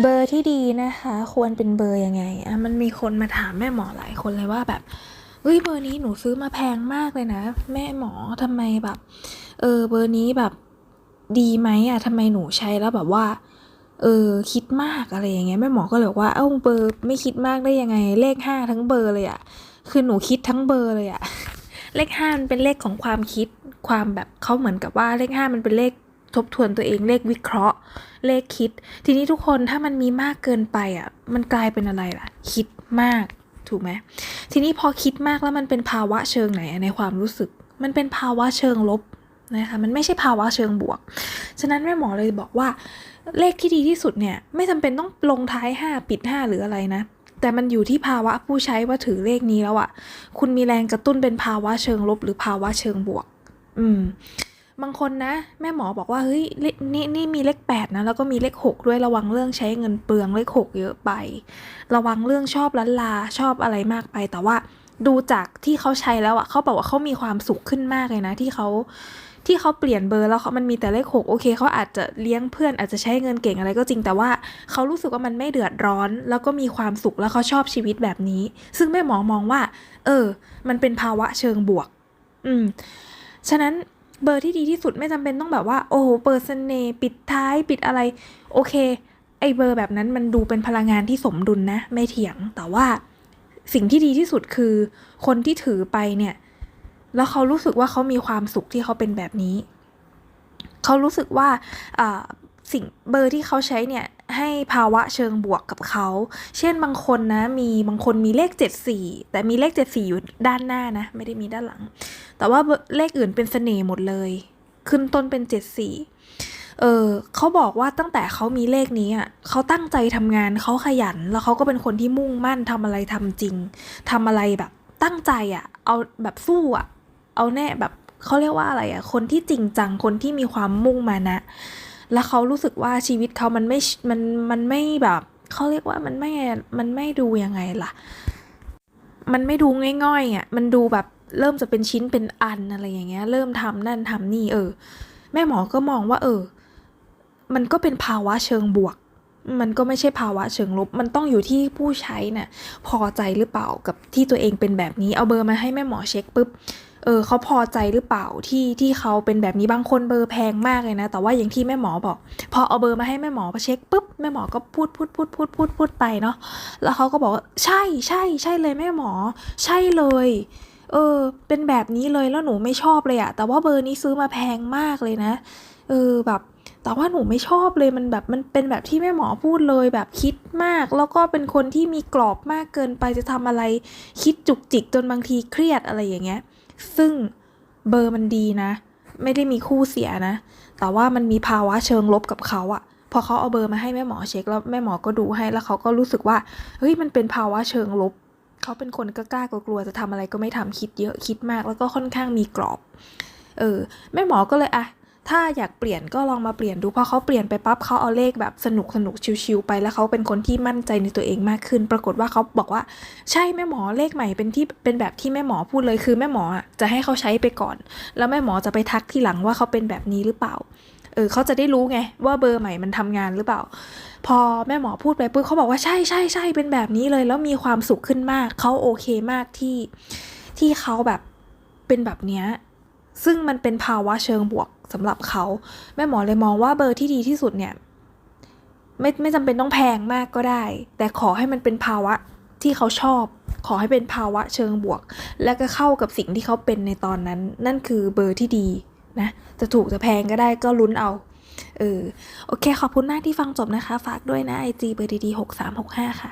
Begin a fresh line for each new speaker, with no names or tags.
เบอร์ที่ดีนะคะ ควรเป็นเบอร์ยังไงอะมันมีคนมาถามแม่หมอหลายคนเลยว่าแบบเฮ้ยเบอร์นี้หนูซื้อมาแพงมากเลยนะ แม่หมอทำไมแบบ เออเบอร์นี้แบบดีไหมอะทำไมหนูใช้แล้วแบบว่า เออคิดมากอะไรอย่างเงี้ยแม่หมอก็เลยบอกว่าเอ้าเบอร์ไม่คิดมากได้ยังไง เลขห้าทั้งเบอร์เลยอะคือหนูคิดทั้งเบอร์เลยอะเลขห้ามันเป็นเลขของความคิดความแบบเขาเหมือนกับว่าเลขห้ามันเป็นเลข ทบทวนตัวเองเลขวิเคราะห์ เลขคิด ทีนี้ทุกคนถ้ามันมีมากเกินไปอะ มันกลายเป็นอะไรล่ะ คิดมากถูกไหมทีนี้พอคิดมากแล้วมันเป็นภาวะเชิงไหนในความรู้สึก มันเป็นภาวะเชิงลบนะคะมันไม่ใช่ภาวะเชิงบวก ฉะนั้นแม่หมอเลยบอกว่า เลขที่ดีที่สุดเนี่ยไม่จำเป็นต้องลงท้าย 5 ปิด 5 หรืออะไรนะ แต่มันอยู่ที่ภาวะผู้ใช้ว่าถือเลขนี้แล้วอะ่ะ คุณมีแรงกระตุ้นเป็นภาวะเชิงลบ หรือภาวะเชิงบวก อืม บางคนนะ แม่หมอบอกว่าเฮ้ยนี่นี่มีเลข8นะแล้วก็มีเลข 6 ด้วยระวังเรื่องใช้เงินเปลืองเลข 6 เยอะไป ระวังเรื่องชอบลันลาชอบอะไรมากไป แต่ว่าดูจากที่เขาใช้แล้วอะ่ะเขาบอกว่าเขามีความสุขขึ้นมากเลยนะ ที่เขาที่เขาเปลี่ยนเบอร์แล้วเขามันมีแต่เลขหกโอเคเขาอาจจะเลี้ยงเพื่อนอาจจะใช้เงินเก่งอะไรก็จริงแต่ว่าเขารู้สึกว่ามันไม่เดือดร้อน แล้วก็มีความสุขแล้วเขาชอบชีวิตแบบนี้ ซึ่งแม่หมอมองว่า เออ มันเป็นภาวะเชิงบวก อืม ฉะนั้น เบอร์ที่ดีที่สุดไม่จำเป็นต้องแบบว่า โอ้โหเปิดเสน่ห์ปิดท้ายปิดอะไร โอเค ไอเบอร์แบบนั้นมันดูเป็นพลังงานที่สมดุลนะ ไม่เถียงแต่ว่าสิ่งที่ดีที่สุดคือคนที่ถือไปเนี่ย แล้วเขารู้สึกว่าเขามีความสุขที่เขาเป็นแบบนี้ เขารู้สึกว่า สิ่งเบอร์ที่เขาใช้เนี่ยให้ภาวะเชิงบวกกับเขา เช่นบางคนนะมีบางคนมีเลข 74 แต่มีเลข 74 อยู่ด้านหน้านะ ไม่ได้มีด้านหลัง แต่ว่าเลขอื่นเป็นเสน่ห์หมดเลย ขึ้นต้นเป็น 74 เออเขาบอกว่าตั้งแต่เขามีเลขนี้อะเขาตั้งใจทำงานเขาขยัน แล้วเขาก็เป็นคนที่มุ่งมั่นทำอะไรทำจริงทำอะไรแบบตั้งใจอะ เอาแบบสู้อะ เอาแน่แบบเขาเรียกว่าอะไรอะ คนที่จริงจังคนที่มีความมุ่งมานะ แล้วเขารู้สึกว่าชีวิตเขามันไม่ มัน มันไม่แบบเขาเรียกว่ามันไม่ มันไม่ดูยังไงล่ะ มันไม่ดูง่อยๆอะ มันดูแบบเริ่มจะเป็นชิ้นเป็นอันอะไรอย่างเงี้ย เริ่มทำนั่นทำนี่เออ แม่หมอก็มองว่า เออ มันก็เป็นภาวะเชิงบวก มันก็ไม่ใช่ภาวะเชิงลบ มันต้องอยู่ที่ผู้ใช้น่ะพอใจหรือเปล่ากับที่ตัวเองเป็นแบบนี้ เอาเบอร์มาให้แม่หมอเช็คปุ๊บ เออเขาพอใจหรือเปล่าที่ที่เขาเป็นแบบนี้บางคนเบอร์แพงมากเลยนะ แต่ว่าอย่างที่แม่หมอบอก พอเอาเบอร์มาให้แม่หมอมาเช็คปุ๊บแม่หมอก็พูดพูดพูดพูดพูดพูดไปเนาะแล้วเขาก็บอกว่าใช่ใช่ใช่เลยแม่หมอ ใช่เลยเออ เป็นแบบนี้เลยแล้วหนูไม่ชอบเลยอะแต่ว่าเบอร์นี้ซื้อมาแพงมากเลยนะ เออแบบ แต่ว่าหนูไม่ชอบเลยมันแบบมันเป็นแบบที่แม่หมอพูดเลยแบบคิดมาก แล้วก็เป็นคนที่มีกรอบมากเกินไปจะทำอะไร คิดจุกจิกจนบางทีเครียดอะไรอย่างเงี้ย ซึ่งเบอร์มันดีนะ ไม่ได้มีคู่เสียนะ แต่ว่ามันมีภาวะเชิงลบกับเขาอะพอเขาเอาเบอร์มาให้แม่หมอเช็คแล้วแม่หมอก็ดูให้แล้วเขาก็รู้สึกว่าเฮ้ยมันเป็นภาวะเชิงลบเขาเป็นคนกล้ากลัวจะทำอะไรก็ไม่ทำคิดเยอะคิดมาก แล้วก็ค่อนข้างมีกรอบ เออแม่หมอก็เลยอะ ถ้าอยากเปลี่ยนก็ลองมาเปลี่ยนดูพอเขาเปลี่ยนไปปั๊บเขาเอาเลขแบบสนุกสนุกชิวๆไป แล้วเขาเป็นคนที่มั่นใจในตัวเองมากขึ้น ปรากฏว่าเขาบอกว่า ใช่แม่หมอเลขใหม่เป็นที่เป็นแบบที่แม่หมอพูดเลยคือแม่หมอจะให้เขาใช้ไปก่อน แล้วแม่หมอจะไปทักทีหลังว่าเขาเป็นแบบนี้หรือเปล่าเออเขาจะได้รู้ไงว่าเบอร์ใหม่มันทำงานหรือเปล่า พอแม่หมอพูดไปปุ๊บเขาบอกว่าใช่ใช่ใช่เป็นแบบนี้เลย แล้วมีความสุขขึ้นมากเขาโอเคมากที่ที่เขาแบบเป็นแบบเนี้ย ซึ่งมันเป็นภาวะเชิงบวกสำหรับเขา แม่หมอเลยมองว่าเบอร์ที่ดีที่สุดเนี่ย ไม่ไม่จำเป็นต้องแพงมากก็ได้ แต่ขอให้มันเป็นภาวะที่เขาชอบ ขอให้เป็นภาวะเชิงบวก และก็เข้ากับสิ่งที่เขาเป็นในตอนนั้น นั่นคือเบอร์ที่ดีนะ จะถูกจะแพงก็ได้ก็ลุ้นเอาเออโอเค ขอบคุณมากที่ฟังจบนะคะ ฝากด้วยนะ IG เบอร์ดีๆหกสามหกห้าค่ะ